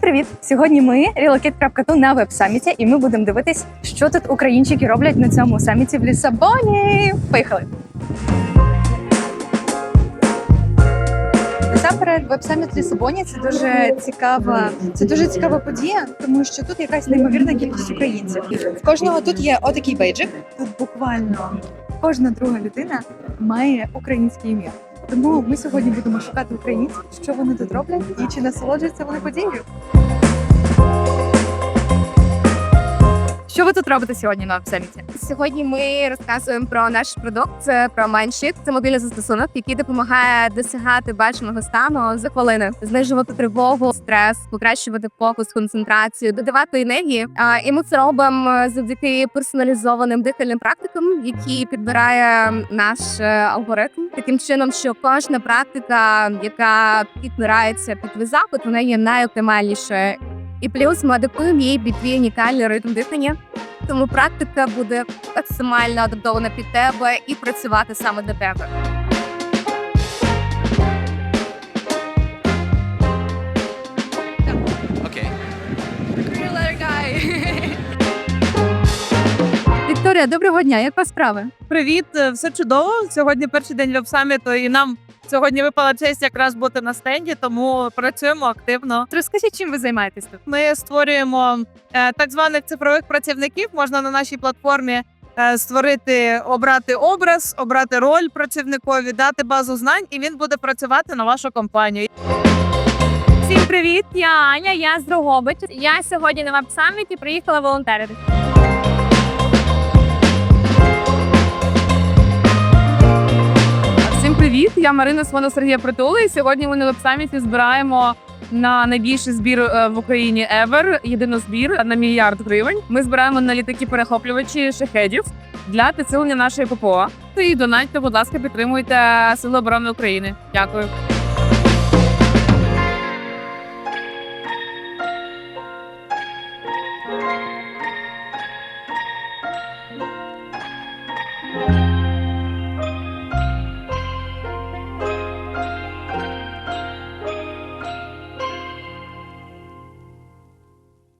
Привіт! Сьогодні ми Relocate.tu на веб-саміті, і ми будемо дивитись, що тут українчики роблять на цьому саміті в Лісабоні. Поїхали! Насамперед, веб-саміт в Лісабоні це дуже цікава, це дуже цікава подія, тому що тут якась неймовірна кількість українців. В кожного тут є отакий бейджик. Тут буквально кожна друга людина має українське ім'я. Тому ми сьогодні будемо шукати українців, що вони тут роблять і чи насолоджуються вони подією. Що ви тут робите сьогодні на веб-саміті? Сьогодні ми розказуємо про наш продукт. Це про Mindshit. Це мобільний застосунок, який допомагає досягати бажаного стану за хвилини, знижувати тривогу, стрес, покращувати фокус, концентрацію, додавати енергії. І ми це робимо завдяки персоналізованим дихальним практикам, які підбирає наш е, алгоритм. Таким чином, що кожна практика, яка підбирається під запит, вона є найоптимальнішою. І плюс ми адаптуємо її під твій унікальний ритм дихання. Тому практика буде максимально адаптована під тебе і працювати саме для тебе. Okay. Вікторія, доброго дня. Як вас справи? Привіт, е, все чудово. Сьогодні перший день веб-саміту, і нам сьогодні випала честь якраз бути на стенді, тому працюємо активно. Розкажіть, чим ви займаєтесь тут? Ми створюємо е, так званих цифрових працівників. Можна на нашій платформі е, створити, обрати образ, обрати роль працівникові, дати базу знань, і він буде працювати на вашу компанію. Всім привіт! Я Аня, я з Дрогобич. Я сьогодні на веб-саміті приїхала волонтерити. Я Марина Смона Сергія Притули. І сьогодні ми на веб-саміті збираємо на найбільший збір е, в Україні ever, єдинозбір на мільярд гривень. Ми збираємо на літаки перехоплювачі шахедів для підсилення нашої ППО. І донатьте, будь ласка, підтримуйте Сили оборони України. Дякую.